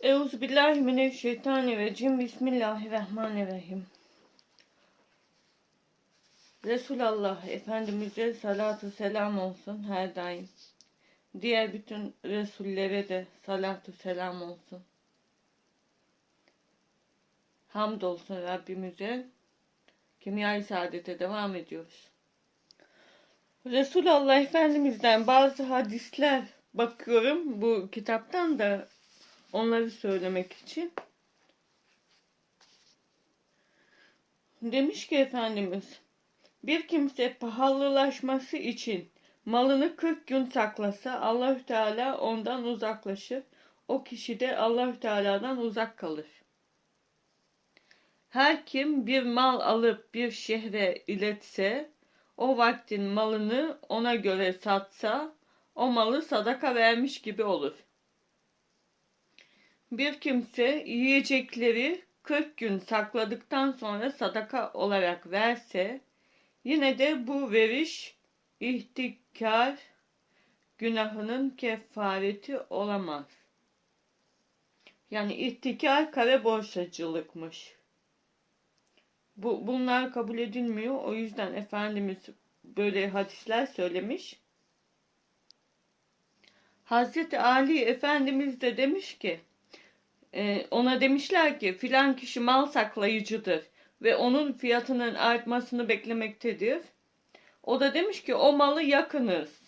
Euzubillahimineşşeytanirracim. Bismillahirrahmanirrahim. Resulallah Efendimiz'e salatu selam olsun her daim. Diğer bütün Resullere de salatu selam olsun. Hamdolsun Rabbimize. Kimya-i Saadet'e devam ediyoruz. Resulullah Efendimiz'den bazı hadisler bakıyorum bu kitaptan da onları söylemek için. Demiş ki Efendimiz, bir kimse pahalılaşması için malını 40 gün saklasa Allahü Teala ondan uzaklaşır. O kişi de Allahü Teala'dan uzak kalır. Her kim bir mal alıp bir şehre iletse, o vaktin malını ona göre satsa, o malı sadaka vermiş gibi olur. Bir kimse yiyecekleri 40 gün sakladıktan sonra sadaka olarak verse, yine de bu veriş ihtikar günahının kefareti olamaz. Yani ihtikar kare borsacılıkmış. Bu, bunlar kabul edilmiyor. O yüzden Efendimiz böyle hadisler söylemiş. Hazreti Ali Efendimiz de demiş ki e, ona demişler ki filan kişi mal saklayıcıdır ve onun fiyatının artmasını beklemektedir. O da demiş ki o malı yakınız.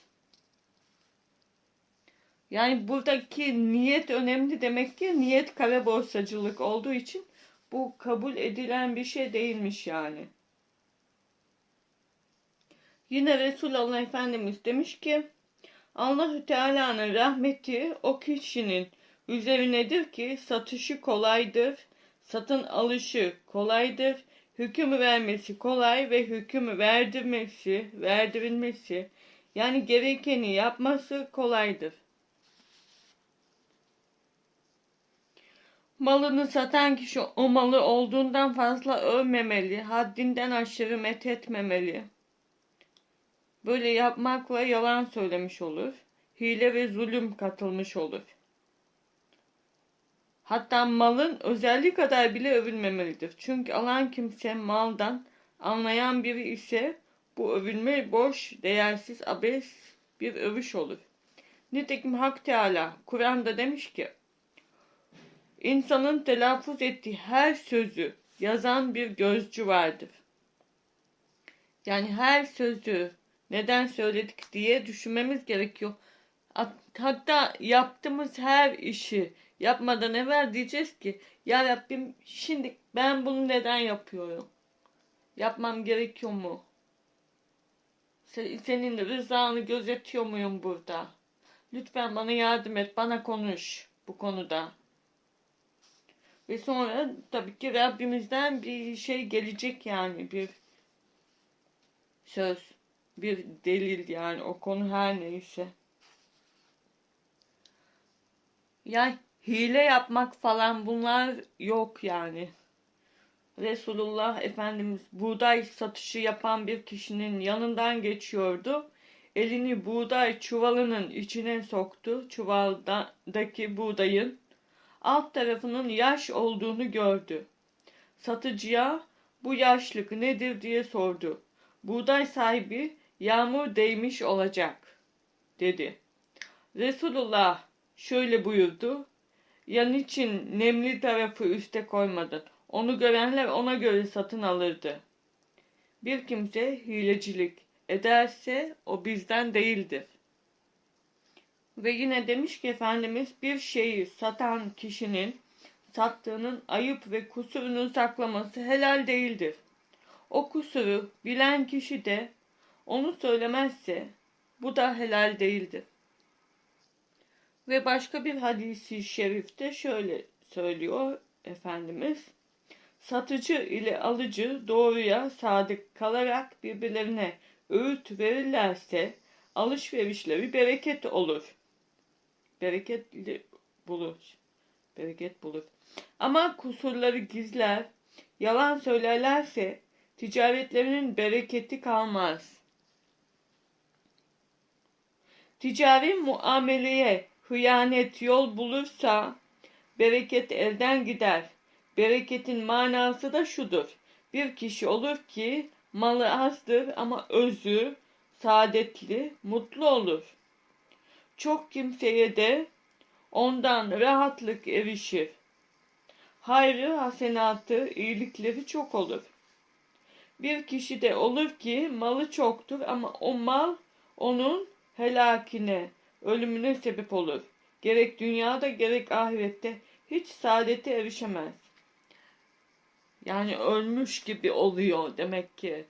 Yani buradaki niyet önemli demek ki niyet kara borsacılık olduğu için bu kabul edilen bir şey değilmiş yani. Yine Resulullah Efendimiz demiş ki Allahü Teala'nın rahmeti o kişinin üzerinedir ki satışı kolaydır, satın alışı kolaydır, hüküm vermesi kolay ve hüküm verdirmesi, verdirilmesi yani gerekeni yapması kolaydır. Malını satan kişi o malı olduğundan fazla övmemeli, haddinden aşırı methetmemeli. Böyle yapmakla yalan söylemiş olur. Hile ve zulüm katılmış olur. Hatta malın özelliği kadar bile övülmemelidir. Çünkü alan kimse maldan anlayan biri ise bu övülme boş, değersiz, abes bir övüş olur. Nitekim Hak Teala Kur'an'da demiş ki İnsanın telaffuz ettiği her sözü yazan bir gözcü vardır. Yani her sözü neden söyledik diye düşünmemiz gerekiyor. Hatta yaptığımız her işi yapmadan evvel diyeceğiz ki Ya Rabbim şimdi ben bunu neden yapıyorum? Yapmam gerekiyor mu? Senin rızanı gözetiyor muyum burada? Lütfen bana yardım et, bana konuş bu konuda. Ve sonra tabii ki Rabbimizden bir şey gelecek yani bir söz, bir delil yani o konu her neyse. Yani hile yapmak falan bunlar yok yani. Resulullah Efendimiz buğday satışı yapan bir kişinin yanından geçiyordu. Elini buğday çuvalının içine soktu. Çuvaldaki buğdayın alt tarafının yaş olduğunu gördü. Satıcıya bu yaşlık nedir diye sordu. Buğday sahibi yağmur değmiş olacak dedi. Resulullah şöyle buyurdu. Yan için nemli tarafı üste koymadın. Onu görenler ona göre satın alırdı. Bir kimse hilecilik ederse o bizden değildir. Ve yine demiş ki Efendimiz bir şeyi satan kişinin sattığının ayıp ve kusurunu saklaması helal değildir. O kusuru bilen kişi de onu söylemezse bu da helal değildir. Ve başka bir hadisi şerifte şöyle söylüyor Efendimiz. Satıcı ile alıcı doğruya sadık kalarak birbirlerine öğüt verirlerse alışverişleri bereket olur bereketli bulur. Bereket bulur. Ama kusurları gizler, yalan söylerlerse ticaretlerinin bereketi kalmaz. Ticari muameleye hıyanet yol bulursa bereket elden gider. Bereketin manası da şudur. Bir kişi olur ki malı azdır ama özü, saadetli, mutlu olur. Çok kimseye de ondan rahatlık erişir. Hayrı, hasenatı, iyilikleri çok olur. Bir kişi de olur ki malı çoktur ama o mal onun helakine, ölümüne sebep olur. Gerek dünyada gerek ahirette hiç saadete erişemez. Yani ölmüş gibi oluyor demek ki.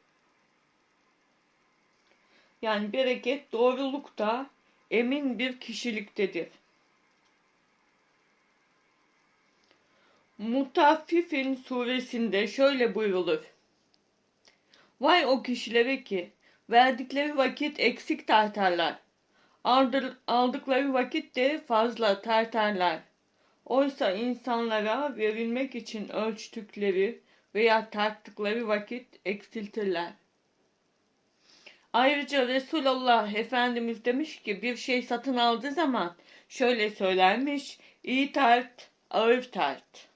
Yani bereket doğrulukta emin bir kişiliktedir. Mutaffifin suresinde şöyle buyrulur. Vay o kişilere ki verdikleri vakit eksik tartarlar. Aldıkları vakit de fazla tartarlar. Oysa insanlara verilmek için ölçtükleri veya tarttıkları vakit eksiltirler. Ayrıca Resulullah Efendimiz demiş ki bir şey satın aldığı zaman şöyle söylermiş. iyi tart, ağır tart.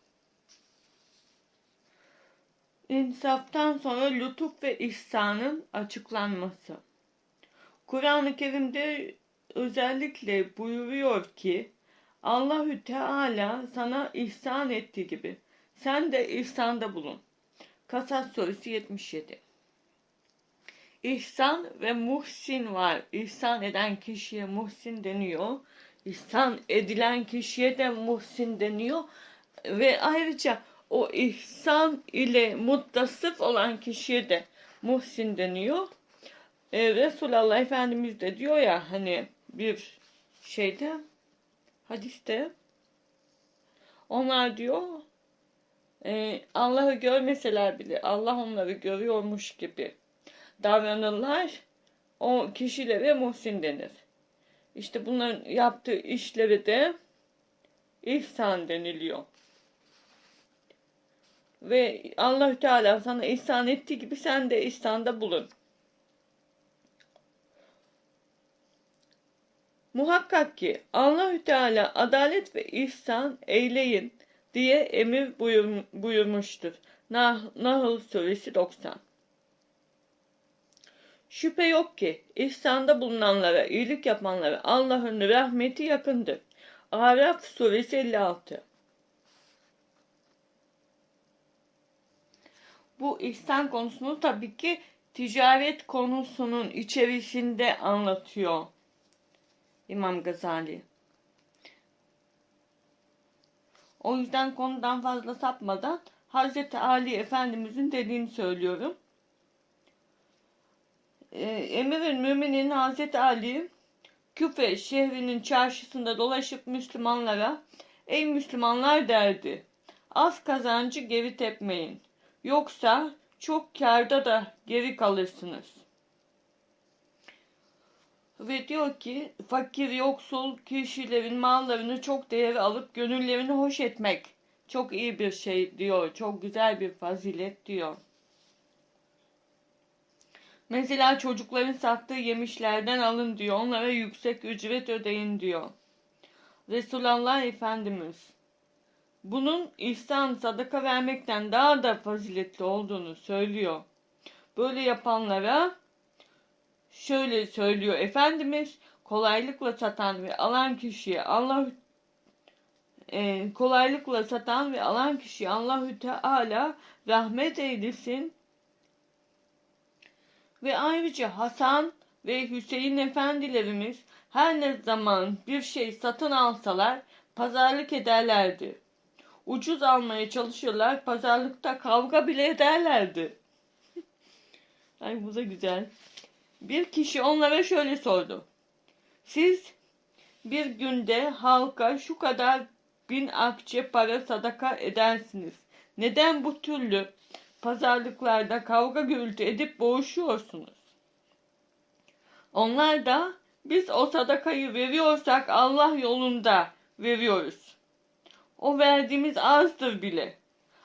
İnsaftan sonra lütuf ve ihsanın açıklanması. Kur'an-ı Kerim'de özellikle buyuruyor ki Allahü Teala sana ihsan ettiği gibi sen de ihsanda bulun. Kasas suresi 77. İhsan ve muhsin var. İhsan eden kişiye muhsin deniyor. İhsan edilen kişiye de muhsin deniyor. Ve ayrıca o ihsan ile muttasıf olan kişiye de muhsin deniyor. Ee, Resulullah Efendimiz de diyor ya hani bir şeyde hadiste onlar diyor e, Allah'ı görmeseler bile Allah onları görüyormuş gibi davranırlar. O kişilere muhsin denir. İşte bunların yaptığı işleri de ihsan deniliyor. Ve Allahü Teala sana ihsan ettiği gibi sen de ihsanda bulun. Muhakkak ki Allahü Teala adalet ve ihsan eyleyin diye emir buyur, buyurmuştur. Nah, Nahl suresi 90. Şüphe yok ki ihsanda bulunanlara, iyilik yapanlara Allah'ın rahmeti yakındır. Araf suresi 56. Bu ihsan konusunu tabii ki ticaret konusunun içerisinde anlatıyor İmam Gazali. O yüzden konudan fazla sapmadan Hazreti Ali Efendimizin dediğini söylüyorum. Ee, Emir'in müminin Hazreti Ali Küfe şehrinin çarşısında dolaşıp Müslümanlara Ey Müslümanlar derdi. Az kazancı geri tepmeyin. Yoksa çok karda da geri kalırsınız. Ve diyor ki fakir yoksul kişilerin mallarını çok değeri alıp gönüllerini hoş etmek çok iyi bir şey diyor. Çok güzel bir fazilet diyor. Mesela çocukların sattığı yemişlerden alın diyor. Onlara yüksek ücret ödeyin diyor. Resulullah Efendimiz bunun ihsan sadaka vermekten daha da faziletli olduğunu söylüyor. Böyle yapanlara şöyle söylüyor Efendimiz kolaylıkla satan ve alan kişiye Allah e, kolaylıkla satan ve alan kişiye Allahü Teala rahmet eylesin. Ve ayrıca Hasan ve Hüseyin efendilerimiz her ne zaman bir şey satın alsalar pazarlık ederlerdi. Ucuz almaya çalışırlar, pazarlıkta kavga bile ederlerdi. Ay bu da güzel. Bir kişi onlara şöyle sordu. Siz bir günde halka şu kadar bin akçe para sadaka edersiniz. Neden bu türlü pazarlıklarda kavga gürültü edip boğuşuyorsunuz? Onlar da biz o sadakayı veriyorsak Allah yolunda veriyoruz. O verdiğimiz azdır bile.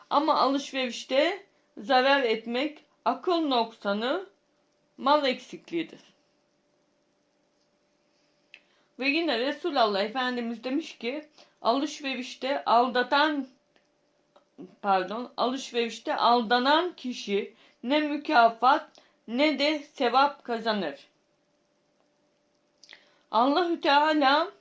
Ama alışverişte zarar etmek akıl noksanı mal eksikliğidir. Ve yine Resulullah Efendimiz demiş ki alışverişte aldatan pardon alışverişte aldanan kişi ne mükafat ne de sevap kazanır. Allahü Teala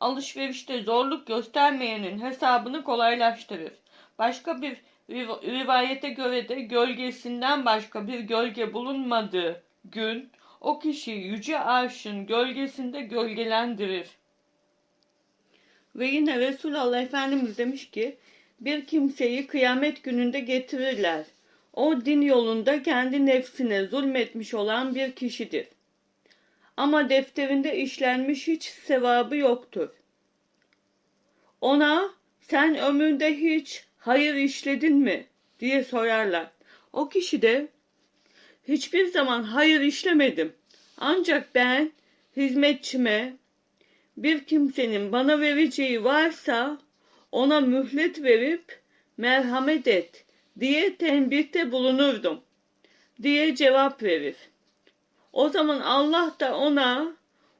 alışverişte zorluk göstermeyenin hesabını kolaylaştırır. Başka bir rivayete göre de gölgesinden başka bir gölge bulunmadığı gün o kişi yüce arşın gölgesinde gölgelendirir. Ve yine Resulullah Efendimiz demiş ki bir kimseyi kıyamet gününde getirirler. O din yolunda kendi nefsine zulmetmiş olan bir kişidir. Ama defterinde işlenmiş hiç sevabı yoktur. Ona sen ömründe hiç hayır işledin mi diye sorarlar. O kişi de hiçbir zaman hayır işlemedim. Ancak ben hizmetçime bir kimsenin bana vereceği varsa ona mühlet verip merhamet et diye tembihte bulunurdum diye cevap verir. O zaman Allah da ona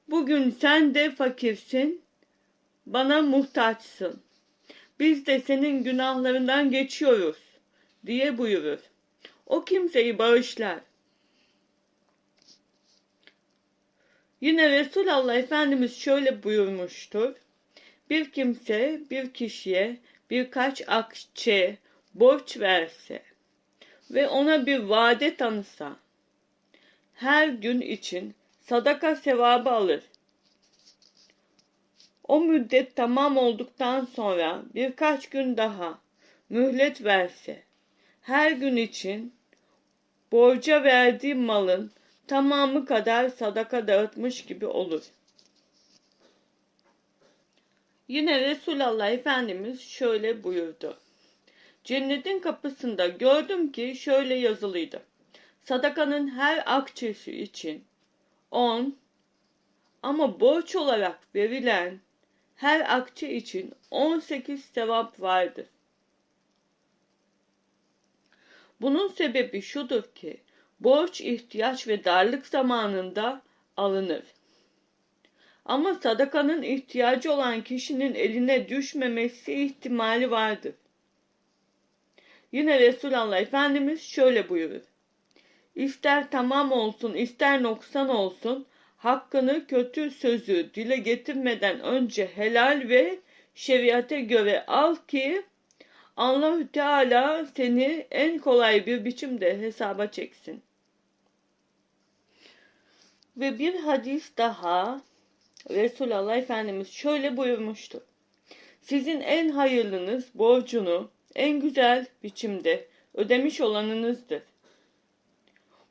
bugün sen de fakirsin, bana muhtaçsın. Biz de senin günahlarından geçiyoruz diye buyurur. O kimseyi bağışlar. Yine Resulullah Efendimiz şöyle buyurmuştur. Bir kimse bir kişiye birkaç akçe borç verse ve ona bir vade tanısa, her gün için sadaka sevabı alır. O müddet tamam olduktan sonra birkaç gün daha mühlet verse, her gün için borca verdiği malın tamamı kadar sadaka dağıtmış gibi olur. Yine Resulullah Efendimiz şöyle buyurdu. Cennetin kapısında gördüm ki şöyle yazılıydı. Sadakanın her akçesi için on ama borç olarak verilen her akçe için 18 sevap vardır. Bunun sebebi şudur ki borç ihtiyaç ve darlık zamanında alınır. Ama sadakanın ihtiyacı olan kişinin eline düşmemesi ihtimali vardır. Yine Resulullah Efendimiz şöyle buyurur. İster tamam olsun, ister noksan olsun, hakkını kötü sözü dile getirmeden önce helal ve şeriate göre al ki Allahü Teala seni en kolay bir biçimde hesaba çeksin. Ve bir hadis daha Resulullah Efendimiz şöyle buyurmuştu. Sizin en hayırlınız borcunu en güzel biçimde ödemiş olanınızdır.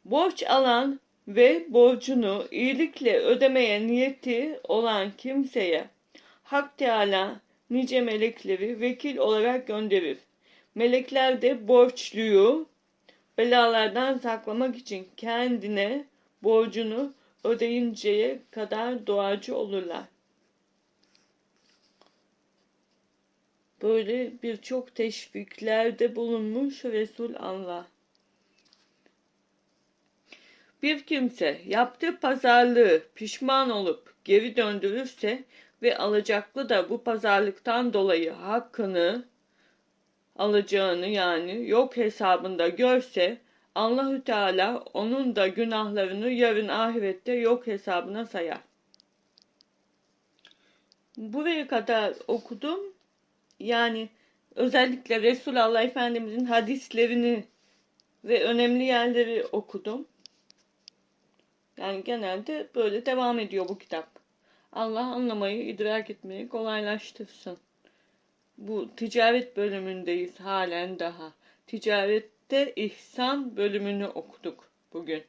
Borç alan ve borcunu iyilikle ödemeye niyeti olan kimseye Hak Teala nice melekleri vekil olarak gönderir. Melekler de borçluyu belalardan saklamak için kendine borcunu ödeyinceye kadar duacı olurlar. Böyle birçok teşviklerde bulunmuş Resul Allah. Bir kimse yaptığı pazarlığı pişman olup geri döndürürse ve alacaklı da bu pazarlıktan dolayı hakkını alacağını yani yok hesabında görse Allahü Teala onun da günahlarını yarın ahirette yok hesabına sayar. Buraya kadar okudum. Yani özellikle Resulullah Efendimizin hadislerini ve önemli yerleri okudum. Yani genelde böyle devam ediyor bu kitap. Allah anlamayı, idrak etmeyi kolaylaştırsın. Bu ticaret bölümündeyiz halen daha. Ticarette ihsan bölümünü okuduk bugün.